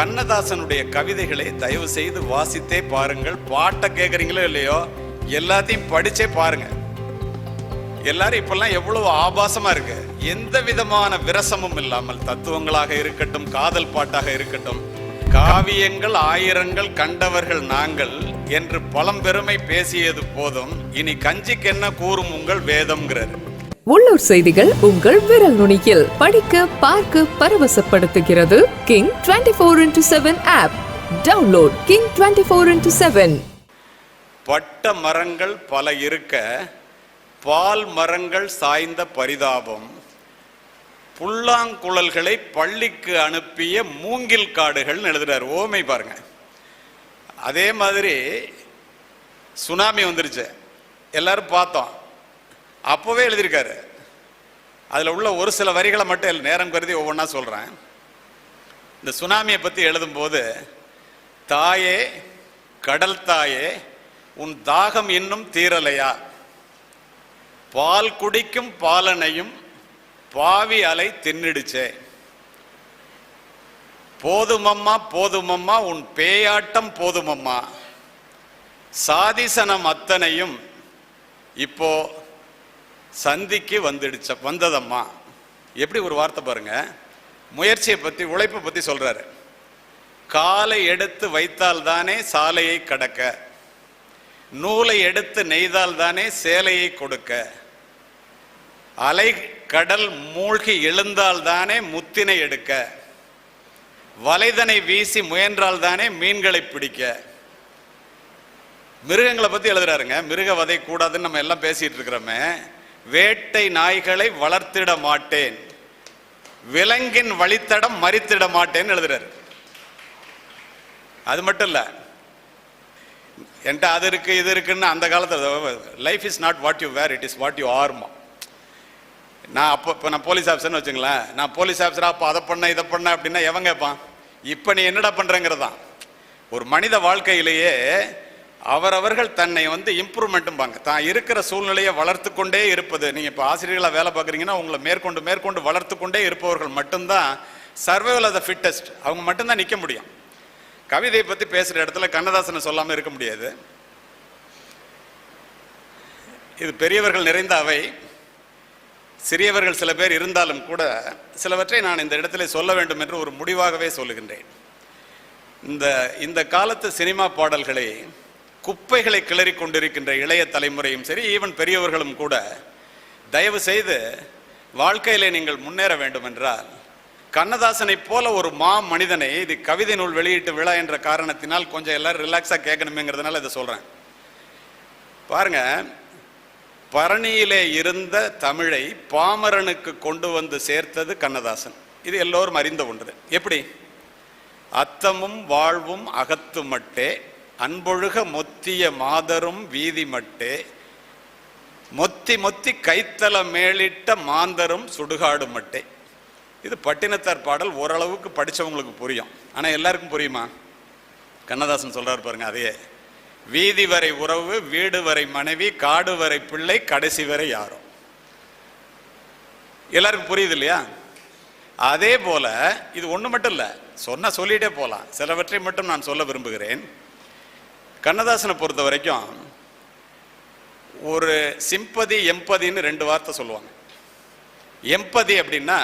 கண்ணதாசனுடைய கவிதைகளை தயவு செய்து வாசித்தே பாருங்கள். பாட்டை கேட்குறீங்களோ இல்லையோ எல்லாத்தையும் படிச்சே பாருங்க. எல்லாரும் இப்பெல்லாம் எவ்வளவு ஆபாசமா இருக்கு. எந்த விதமான விரசமும் இல்லாமல் தத்துவங்களாக இருக்கட்டும் காதல் பாட்டாக இருக்கட்டும் காவியங்கள் ஆயிரங்கள் கண்டவர்கள் நாங்கள் என்று பழம்பெருமை பேசியது போதும். இனி கஞ்சிக்கென்ன கூறும் உங்கள் வேதம்ங்கிறார். உள்ளூர் செய்திகள் உங்கள் விரல் நுனியில். படிக்க பார்க்க பரவசப்படுத்துகிறது King twenty four into seven app download King twenty four into seven பட்ட மரங்கள் பல இருக்க பால் மரங்கள் சாய்ந்த பரிதாபம். புல்லாங்குழல்களை பள்ளிக்கு அனுப்பிய மூங்கில் காடுகள் எழுதுறாரு. ஓமை பாருங்க. அதே மாதிரி சுனாமி வந்துருச்சு. எல்லாரும் பார்த்தோம். அப்போவே எழுதியிருக்காரு. அதில் உள்ள ஒரு சில வரிகளை மட்டும் நேரம் கருதி ஒவ்வொன்றா சொல்கிறேன் இந்த சுனாமியை பற்றி எழுதும்போது தாயே கடல் தாயே உன் தாகம் இன்னும் தீரலையா? பால் குடிக்கும் பாலனையும் பாவி அலை தின்னிடுச்சே. போதுமம்மா போதுமம்மா உன் பேயாட்டம் போதுமம்மா. சாதிசனம் அத்தனையும் இப்போ சந்திக்கு வந்துடுச்ச வந்ததம்மா. எப்படி ஒரு வார்த்தை பாருங்க. முயற்சியை பத்தி உழைப்பை பத்தி சொல்றாரு. காலை எடுத்து வைத்தால் தானே சாலையை கடக்க. நூலை எடுத்து நெய்தால் தானே சேலையை கொடுக்க. அலை கடல் மூழ்கி எழுந்தால் தானே முத்தினை எடுக்க. வலைதனை வீசி முயன்றால் தானே மீன்களை பிடிக்க. மிருகங்களை பத்தி எழுதுறாருங்க. மிருக வதை கூடாதுன்னு நம்ம எல்லாம் பேசிட்டு இருக்கிறோமே. வேட்டை நாய்களை வளர்த்திட மாட்டேன். விலங்கின் வழித்தடம் மறித்திட மாட்டேன்னு எழுதுறாரு. அது மட்டும் இல்ல என்கிட்ட அது இருக்கு இது இருக்குன்னு அந்த காலத்தில் life is not what you wear it is what you ARMA நான் அப்போ இப்போ நான் போலீஸ் ஆஃபீஸர்னு வச்சுங்களேன் நான் போலீஸ் ஆஃபீஸரா அப்போ அதை பண்ண இதை பண்ண அப்படின்னா எவன் கேட்பான் இப்போ நீ என்னடா பண்ணுறேங்கிறதுதான் ஒரு மனித வாழ்க்கையிலேயே அவரவர்கள் தன்னை வந்து இம்ப்ரூவ்மெண்ட்டும்பாங்க. தான் இருக்கிற சூழ்நிலையை வளர்த்து கொண்டே இருப்பது. நீங்கள் இப்போ ஆசிரியர்களாக வேலை பார்க்குறீங்கன்னா உங்களை மேற்கொண்டு மேற்கொண்டு வளர்த்து கொண்டே இருப்பவர்கள் மட்டும்தான் சர்வைவல் ஆஃப் த ஃபிட்டஸ்ட் அவங்க மட்டும்தான் நிற்க முடியும். கவிதையை பற்றி பேசுகிற இடத்துல கண்ணதாசனை சொல்லாமல் இருக்க முடியாது. இது பெரியவர்கள் நிறைந்த அவை. சிறியவர்கள் சில பேர் இருந்தாலும் கூட சிலவற்றை நான் இந்த இடத்துல சொல்ல வேண்டும் என்று ஒரு முடிவாகவே சொல்லுகின்றேன். இந்த இந்த காலத்து சினிமா பாடல்களை குப்பைகளை கிளறி கொண்டிருக்கின்ற இளைய தலைமுறையும் சரி ஈவன் பெரியவர்களும் கூட தயவு செய்து வாழ்க்கையிலே நீங்கள் முன்னேற வேண்டும் என்றால் கண்ணதாசனை போல ஒரு மா மனிதனை இது கவிதை நூல் வெளியீட்டு விழா என்ற காரணத்தினால் கொஞ்சம் எல்லாரும் ரிலாக்ஸாக கேட்கணுமேங்கிறதுனால இதை சொல்கிறேன் பாருங்க பரணியிலே இருந்த தமிழை பாமரனுக்கு கொண்டு வந்து சேர்த்தது கண்ணதாசன். இது எல்லோரும் அறிந்த ஒன்று எப்படி? அத்தமும் வாழ்வும் அகத்து மட்டே அன்பொழுக மொத்திய மாதரும் வீதி மட்டே மொத்தி மொத்தி கைத்தல மேலிட்ட மாந்தரும் சுடுகாடு மட்டே இது பட்டினத்தார் பாடல் ஓரளவுக்கு படித்தவங்களுக்கு புரியும். ஆனால் எல்லாருக்கும் புரியுமா? கண்ணதாசன் சொல்கிறார் பாருங்க அதையே. வீதி வரை உறவு வீடு வரை மனைவி காடு வரை பிள்ளை கடைசி வரை யாரும் எல்லாருக்கும் புரியுது இல்லையா? அதே போல இது ஒன்று மட்டும் இல்லை சொன்னால் சொல்லிட்டே போகலாம் சிலவற்றை மட்டும் நான் சொல்ல விரும்புகிறேன். கண்ணதாசனை பொறுத்த வரைக்கும் ஒரு சிம்பதி எம்பதின்னு ரெண்டு வார்த்தை சொல்லுவாங்க. எம்பதி அப்படின்னா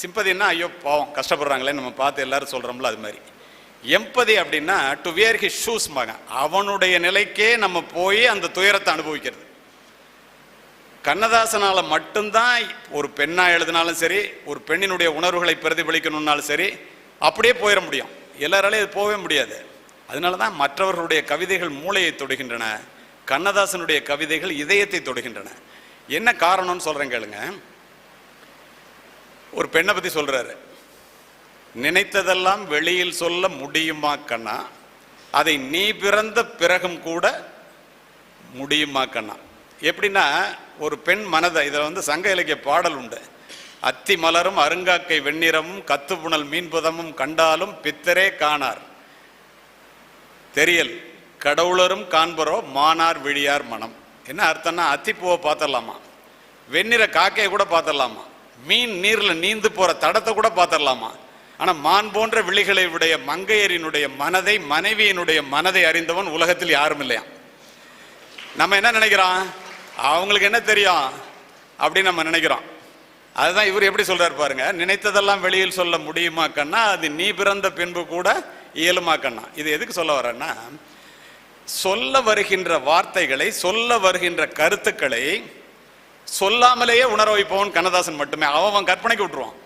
சிம்பதின்னா ஐயோ பாவம் கஷ்டப்படுறாங்களே நம்ம பார்த்து எல்லாரும் சொல்கிறோம்ல அது மாதிரி. எம்பதி அப்படின்னா டு வியர் ஹி ஷூஸ் மகன் அவனுடைய நிலைக்கே நம்ம போய் அந்த துயரத்தை அனுபவிக்கிறது. கண்ணதாசனால் மட்டும்தான் ஒரு பெண்ணாக எழுதினாலும் சரி ஒரு பெண்ணினுடைய உணர்வுகளை பிரதிபலிக்கணும்னாலும் சரி அப்படியே போயிட முடியும். எல்லாராலையும் அது போகவே முடியாது. அதனால தான் மற்றவர்களுடைய கவிதைகள் மூளையை தொடுகின்றன கண்ணதாசனுடைய கவிதைகள் இதயத்தை தொடுகின்றன. என்ன காரணம்னு சொல்கிறேன் கேளுங்க. ஒரு பெண்ணை பற்றி சொல்கிறாரு நினைத்ததெல்லாம் வெளியில் சொல்ல முடியுமா கண்ணா? அதை நீ பிறந்த பிறகும் கூட முடியுமா கண்ணா? எப்படின்னா ஒரு பெண் மனதை இதில் வந்து சங்க இலக்கிய பாடல் உண்டு. அத்தி மலரும் அருங்காக்கை வெண்ணிறமும் கத்துப்புணல் மீன்புதமும் கண்டாலும் பித்தரே காணார். தெரியல். கடவுளரும் காண்பரோ மானார் விழியார் மனம். என்ன அர்த்தம்னா அத்திப்பூவை பார்த்துடலாமா? வெண்ணிற காக்கையை கூட பார்த்துடலாமா? மீன் நீரில் நீந்து போகிற தடத்தை கூட பார்த்துடலாமா? ஆனால் மான் போன்ற விழிகளை உடைய மங்கையரினுடைய மனதை மனைவியினுடைய மனதை அறிந்தவன் உலகத்தில் யாரும் இல்லையா? நம்ம என்ன நினைக்கிறோம்? அவங்களுக்கு என்ன தெரியும்? அப்படின்னு நம்ம நினைக்கிறோம். அதுதான் இவர் எப்படி சொல்றாரு பாருங்க நினைத்ததெல்லாம் வெளியில் சொல்ல முடியுமா கண்ணா? அது நீ பிறந்த பின்பு கூட இயலுமா கண்ணா இது எதுக்கு சொல்ல வரேன்னா சொல்ல வருகின்ற வார்த்தைகளை சொல்ல வருகின்ற கருத்துக்களை சொல்லாமலேயே உணர வைப்பவன் கண்ணதாசன் மட்டுமே. அவன் கற்பனைக்கு விட்டுருவான்.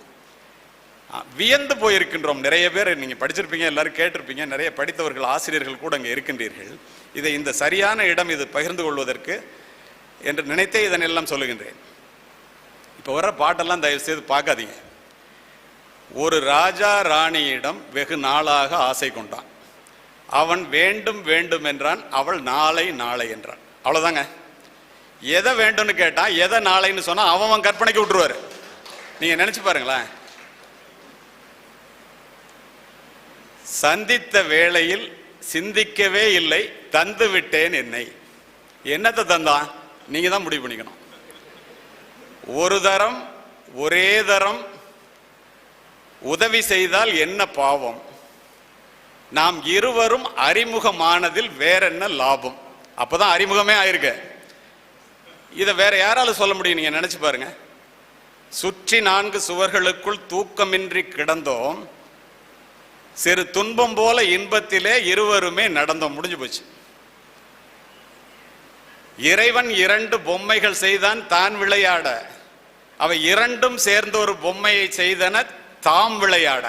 வியந்து போயிருக்கின்றோம். நிறைய பேர் நீங்க படிச்சிருப்பீங்க எல்லாரும் கேட்டிருப்பீங்க நிறைய படித்தவர்கள் ஆசிரியர்கள் கூட அங்கே இருக்கின்றீர்கள். இதை இந்த சரியான இடம் இது பகிர்ந்து கொள்வதற்கு என்று நினைத்தே இதனெல்லாம் சொல்லுகின்றேன். இப்போ வர பாட்டெல்லாம் தயவு செய்து பார்க்காதீங்க. ஒரு ராஜா ராணியிடம் வெகு நாளாக ஆசை கொண்டான். அவன் வேண்டும் வேண்டும் என்றான் அவள் நாளை நாளை என்றான். அவ்வளோதாங்க எதை வேண்டும்னு கேட்டான் எதை நாளைன்னு சொன்னால் அவன் அவன் கற்பனைக்கு விட்டுருவார். நீங்கள் நினச்சி பாருங்களேன். சந்தித்த வேளையில் சிந்திக்கவே இல்லை தந்து விட்டேன் என்னை. என்னத்தை தந்தான் நீங்கள் தான் முடிவு பண்ணிக்கணும். ஒரு தரம் ஒரே தரம் உதவி செய்தால் என்ன பாவம்? நாம் இருவரும் அறிமுகமானதில் வேற என்ன லாபம்? அப்போதான் அறிமுகமே ஆயிருக்கு. இதை வேற யாரால சொல்ல முடியும் நீங்க நினைச்சு பாருங்க. சுற்றி நான்கு சுவர்களுக்குள் தூக்கமின்றி கிடந்தோம். சிறு துன்பம் போல இன்பத்திலே இருவருமே நடந்தோம். முடிஞ்சு போச்சு. இறைவன் இரண்டு பொம்மைகள் செய்தான் தான் விளையாட. அவை இரண்டும் சேர்ந்த ஒரு பொம்மையை செய்தன தாம் விளையாட.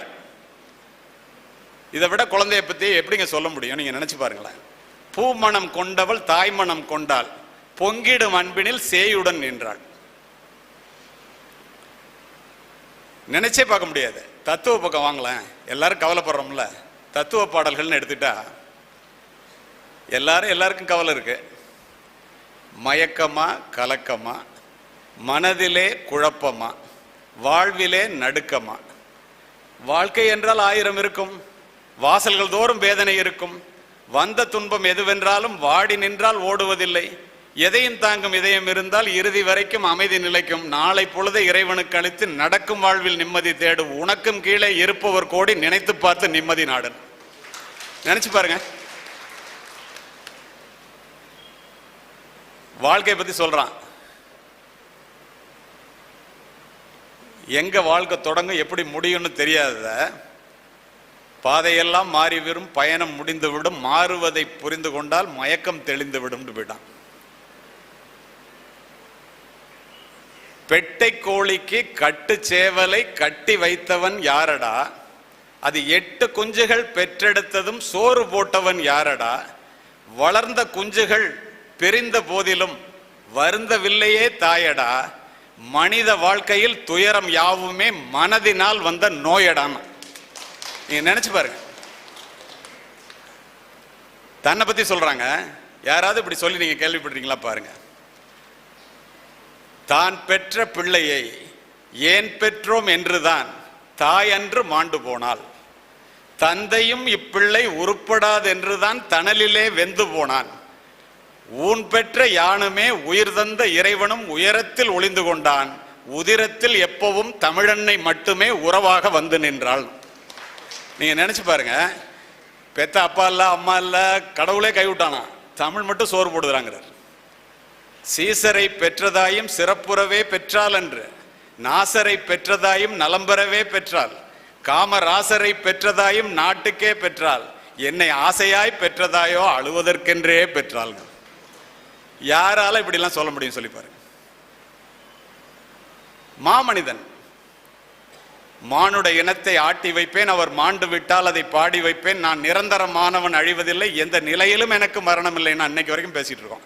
இதை விட குழந்தைய பற்றி எப்படிங்க சொல்ல முடியும்? நீங்க நினைச்சு பாருங்களேன். பூமணம் கொண்டவள் தாய்மணம் கொண்டாள். பொங்கிடும் அன்பினில் சேயுடன் நின்றாள். நினைச்சே பார்க்க முடியாது. தத்துவ பக்கம் வாங்கலாம் எல்லாரும் கவலைப்படுறோம்ல. தத்துவ பாடல்கள்னு எடுத்துட்டா எல்லாரும் எல்லாருக்கும் கவலை இருக்கு. மயக்கமா கலக்கமா மனதிலே குழப்பமா வாழ்விலே நடுக்கமா. வாழ்க்கை என்றால் ஆயிரம் இருக்கும். வாசல்கள் தோறும் வேதனை இருக்கும். வந்த துன்பம் எதுவென்றாலும் வாடி நின்றால் ஓடுவதில்லை. எதையும் தாங்கும் இதயம் இருந்தால் இறுதி வரைக்கும் அமைதி நிலைக்கும். நாளை பொழுதை இறைவனுக்கு அளித்து நடக்கும் வாழ்வில் நிம்மதி தேடு. உனக்கும் கீழே இருப்பவர் கோடி நினைத்து பார்த்து நிம்மதி நாடன் நினைச்சு பாருங்க. வாழ்க்கையை பத்தி சொல்றான். எங்க வாழ்க்கை தொடங்கும் எப்படி முடியும்னு தெரியாத பாதையெல்லாம் மாறி வரும் பயணம் முடிந்துவிடும் மாறுவதை புரிந்து கொண்டால் மயக்கம் தெளிந்து விடும் போயிட்டான் பெட்டை கோழிக்கு கட்டு சேவலை கட்டி வைத்தவன் யாரடா? அது எட்டு குஞ்சுகள் பெற்றெடுத்ததும் சோறு போட்டவன் யாரடா? வளர்ந்த குஞ்சுகள் பிரிந்த போதிலும் வருந்தவில்லையே தாயடா? மனித வாழ்க்கையில் துயரம் யாவுமே மனதினால் வந்த நோயடாம. நீங்க நினைச்சு பாருங்க. தன்னை பத்தி சொல்றாங்க. யாராவது இப்படி சொல்லி நீங்க கேள்விப்பட்டீங்களா பாருங்க. தான் பெற்ற பிள்ளையை ஏன் பெற்றோம் என்றுதான் தாயன்று மாண்டு போனாள். தந்தையும் இப்பிள்ளை உருப்படாதென்றுதான் தணலிலே வெந்து போனான். ஊன் பெற்ற யானுமே உயிர் தந்த இறைவனும் உயரத்தில் ஒளிந்து கொண்டான். உதிரத்தில் எப்பவும் தமிழன்னை மட்டுமே உறவாக வந்து நின்றாள். நீங்க நினைச்சு பாருங்க. பெத்த அப்பா இல்ல அம்மா இல்ல கடவுளே கைவிட்டானா தமிழ் மட்டும் சோறு போடுறாங்கிறார் சீசரை பெற்றதாயும் சிறப்புறவே பெற்றால் என்று நாசரை பெற்றதாயும் நலம்பெறவே பெற்றாள். காமராசரை பெற்றதாயும் நாட்டுக்கே பெற்றாள். என்னை ஆசையாய் பெற்றதாயோ அழுவதற்கென்றே பெற்றாள். யாரால இப்படிலாம் சொல்ல முடியும் சொல்லி பாருங்க மாமனிதன் மானுட இனத்தை ஆட்டி வைப்பேன் அவர் மாண்டு விட்டால் அதை பாடி வைப்பேன். நான் நிரந்தரமானவன் அழிவதில்லை எந்த நிலையிலும் எனக்கு மரணம் இல்லைன்னு அன்னைக்கு வரைக்கும் பேசிட்டு இருக்கோம்.